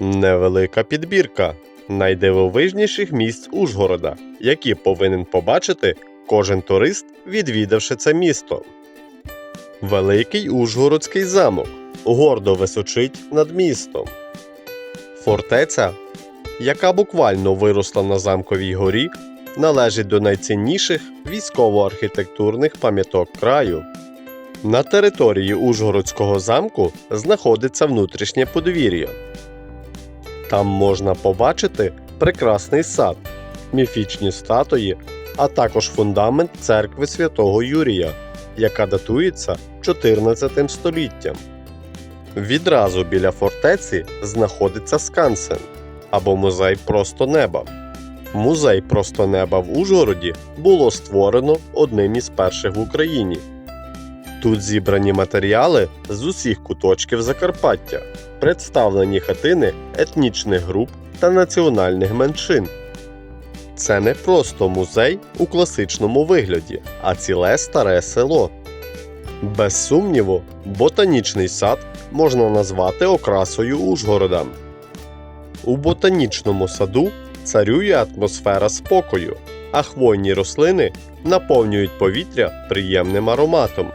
Невелика підбірка найдивовижніших місць Ужгорода, які повинен побачити кожен турист, відвідавши це місто. Великий Ужгородський замок гордо височить над містом. Фортеця, яка буквально виросла на замковій горі, належить до найцінніших військово-архітектурних пам'яток краю. На території Ужгородського замку знаходиться внутрішнє подвір'я. Там можна побачити прекрасний сад, міфічні статуї, а також фундамент церкви святого Юрія, яка датується 14 століттям. Відразу біля фортеці знаходиться скансен або музей просто неба. Музей просто неба в Ужгороді було створено одним із перших в Україні. Тут зібрані матеріали з усіх куточків Закарпаття, представлені хатини етнічних груп та національних меншин. Це не просто музей у класичному вигляді, а ціле старе село. Без сумніву, ботанічний сад можна назвати окрасою Ужгорода. У ботанічному саду царює атмосфера спокою, а хвойні рослини наповнюють повітря приємним ароматом.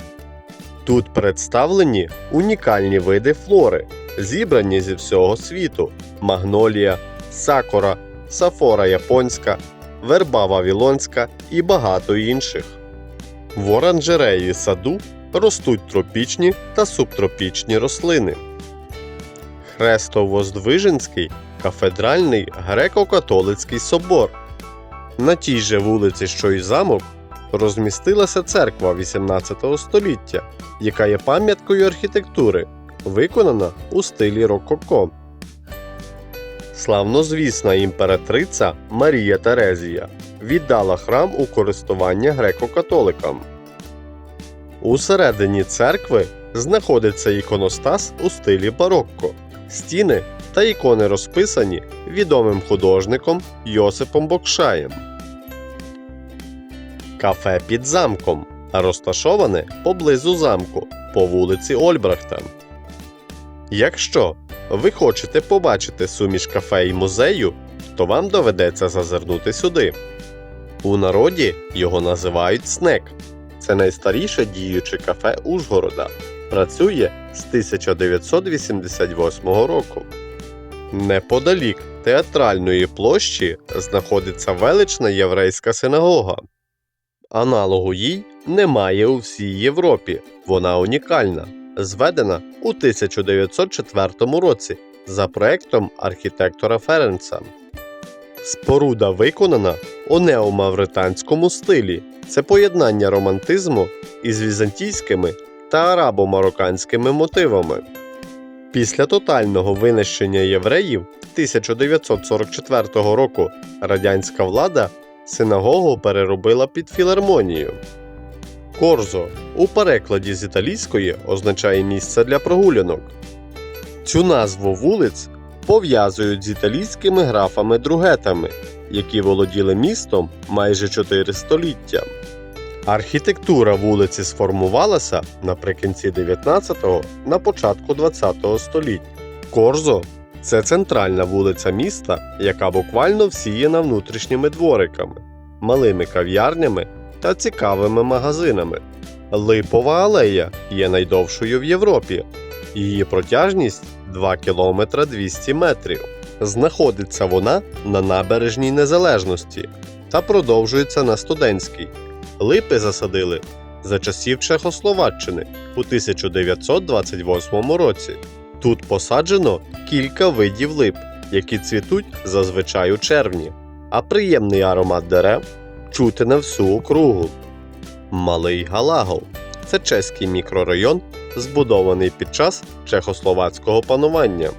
Тут представлені унікальні види флори, зібрані зі всього світу: магнолія, сакура, сафора японська, верба вавілонська і багато інших. В оранжереї саду ростуть тропічні та субтропічні рослини. Хрестовоздвиженський кафедральний греко-католицький собор. На тій же вулиці, що й замок, розмістилася церква 18 століття, яка є пам'яткою архітектури, виконана у стилі рококо. Славнозвісна імператриця Марія Терезія віддала храм у користування греко-католикам. Усередині церкви знаходиться іконостас у стилі барокко. Стіни та ікони розписані відомим художником Йосипом Бокшаєм. Кафе під замком розташоване поблизу замку по вулиці Ольбрахта. Якщо ви хочете побачити суміш кафе і музею, то вам доведеться зазирнути сюди. У народі його називають снек. Це найстаріше діюче кафе Ужгорода. Працює з 1988 року. Неподалік театральної площі знаходиться велична єврейська синагога. Аналогу їй немає у всій Європі. Вона унікальна, зведена у 1904 році за проектом архітектора Ференца. Споруда виконана у неомавританському стилі. Це поєднання романтизму із візантійськими та арабо-марокканськими мотивами. Після тотального винищення євреїв 1944 року радянська влада синагогу переробила під філармонію. Корзо у перекладі з італійської означає місце для прогулянок. Цю назву вулиць пов'язують з італійськими графами-другетами, які володіли містом майже 4 століття. Архітектура вулиці сформувалася наприкінці 19-го на початку 20-го століть. Корзо це центральна вулиця міста, яка буквально всіяна внутрішніми двориками, малими кав'ярнями та цікавими магазинами. Липова алея є найдовшою в Європі. Її протяжність 2 км 200 метрів. Знаходиться вона на набережній Незалежності та продовжується на студентській. Липи засадили за часів Чехословаччини у 1928 році. Тут посаджено кілька видів лип, які цвітуть зазвичай у червні, а приємний аромат дерев чути на всю округу. Малий Галагов це чеський мікрорайон, збудований під час чехословацького панування.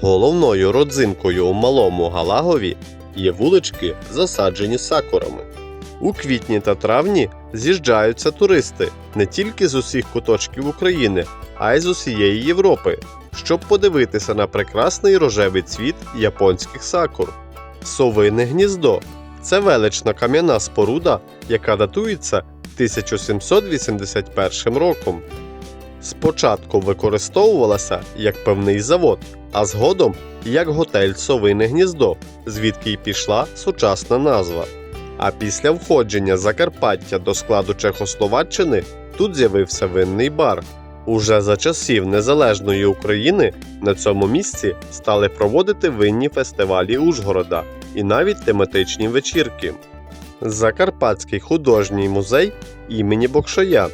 Головною родзинкою у малому Галагові є вулички, засаджені сакурами. У квітні та травні з'їжджаються туристи не тільки з усіх куточків України, а й з усієї Європи, щоб подивитися на прекрасний рожевий цвіт японських сакур. Совине гніздо це велична кам'яна споруда, яка датується 1781 роком. Спочатку використовувалася як певний завод, а згодом як готель Совине гніздо, звідки й пішла сучасна назва. А після входження Закарпаття до складу Чехословаччини тут з'явився винний бар. Уже за часів незалежної України на цьому місці стали проводити винні фестивалі Ужгорода і навіть тематичні вечірки. Закарпатський художній музей імені Бокшая.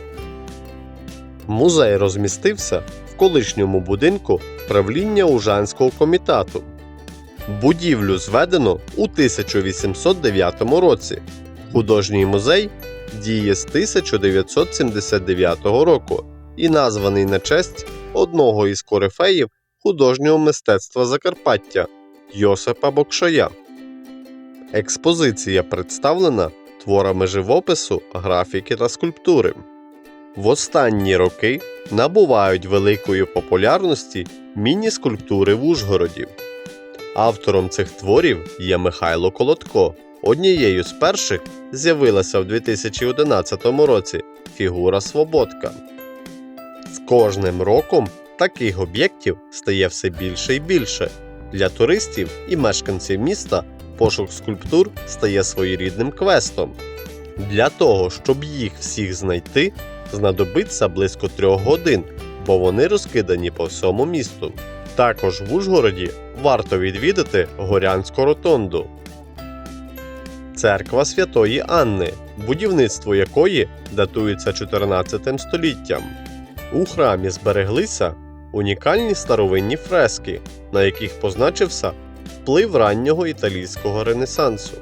Музей розмістився в колишньому будинку правління Ужанського комітату. Будівлю зведено у 1809 році. Художній музей діє з 1979 року і названий на честь одного із корифеїв художнього мистецтва Закарпаття Йосипа Бокшая. Експозиція представлена творами живопису, графіки та скульптури. В останні роки набувають великої популярності міні-скульптури в Ужгороді. Автором цих творів є Михайло Колодко. Однією з перших з'явилася в 2011 році фігура Свободка. З кожним роком таких об'єктів стає все більше і більше. Для туристів і мешканців міста пошук скульптур стає своєрідним квестом. Для того, щоб їх всіх знайти, знадобиться близько трьох годин, бо вони розкидані по всьому місту. Також в Ужгороді варто відвідати Горянську ротонду. Церква Святої Анни, будівництво якої датується 14 століттям. У храмі збереглися унікальні старовинні фрески, на яких позначився вплив раннього італійського ренесансу.